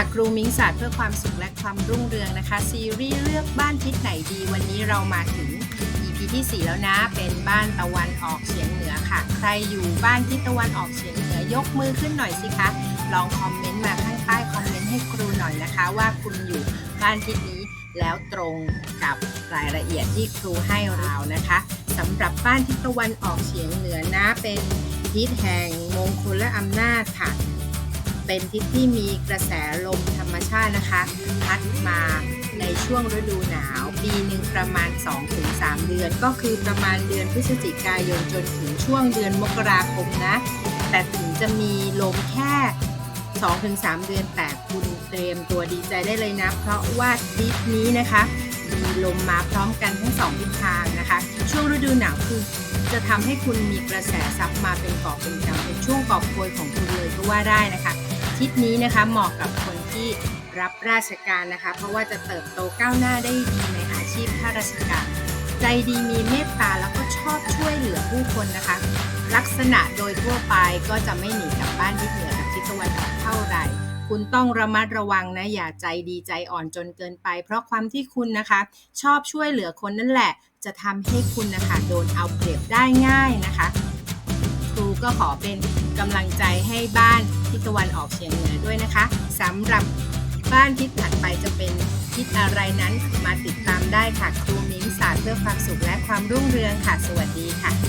ค่ะครูมิ้งศาสตร์เพื่อความสุขและความรุ่งเรืองนะคะ ซีรีส์เลือกบ้านทิศไหนดี วันนี้เรามาถึง EP ที่ 4 แล้วนะ เป็นบ้านตะวันออกเฉียงเหนือค่ะ ใครอยู่บ้านทิศตะวันออกเฉียงเหนือยกมือขึ้นหน่อยสิคะ ลองคอมเมนต์มาข้างใต้คอมเมนต์ให้ครูหน่อยนะคะ ว่าคุณอยู่บ้านทิศนี้แล้วตรงกับรายละเอียดที่ครูให้เรานะคะสำหรับบ้านทิศตะวันออกเฉียงเหนือนะเป็นทิศแห่งมงคลและอำนาจค่ะ เป็นทิศที่มีกระแสลมธรรมชาตินะคะ พัดมาในช่วงฤดูหนาว ปีหนึ่งประมาณ 2-3 เดือน ก็คือประมาณเดือนพฤศจิกายนจนถึงช่วงเดือนมกราคมนะ แต่ถึงจะมีลมแค่ 2-3 เดือนแต่คุณเตรียมตัวดีใจได้เลยนะ เพราะว่าทิศนี้นะคะมีลมมาพร้อมกันทั้งสองทิศทางนะคะ ช่วงฤดูหนาวคือจะทำให้คุณมีกระแสซับมาเป็นกอบเป็นกำเป็นช่วงกอบโกยของคุณเลยก็ว่าได้นะคะ ทิศนี้นะคะเหมาะกับคนที่รับราชการนะคะ เพราะว่าจะเติบโตก้าวหน้าได้ดีในอาชีพข้าราชการ ใจดีมีเมตตาแล้วก็ชอบช่วยเหลือผู้คนนะคะ ลักษณะโดยทั่วไปก็จะไม่หนีกลับบ้านทิศเหนือกับทิศตะวันออกเท่าไหร่คุณต้องระมัดระวังนะ อย่าใจดีใจอ่อนจนเกินไป เพราะความที่คุณนะคะ ชอบช่วยเหลือคนนั่นแหละ จะทำให้คุณนะคะ โดนเอาเปรียบได้ง่ายนะคะ ครูก็ขอเป็น กำลังใจให้บ้านทิศตะวันออกเฉียงเหนือด้วยนะคะสำหรับบ้านทิศถัดไปจะเป็นทิศอะไรนั้นมาติดตามได้ค่ะ ครูมิ้งศาสตร์เพื่อความสุขและความรุ่งเรืองค่ะ สวัสดีค่ะ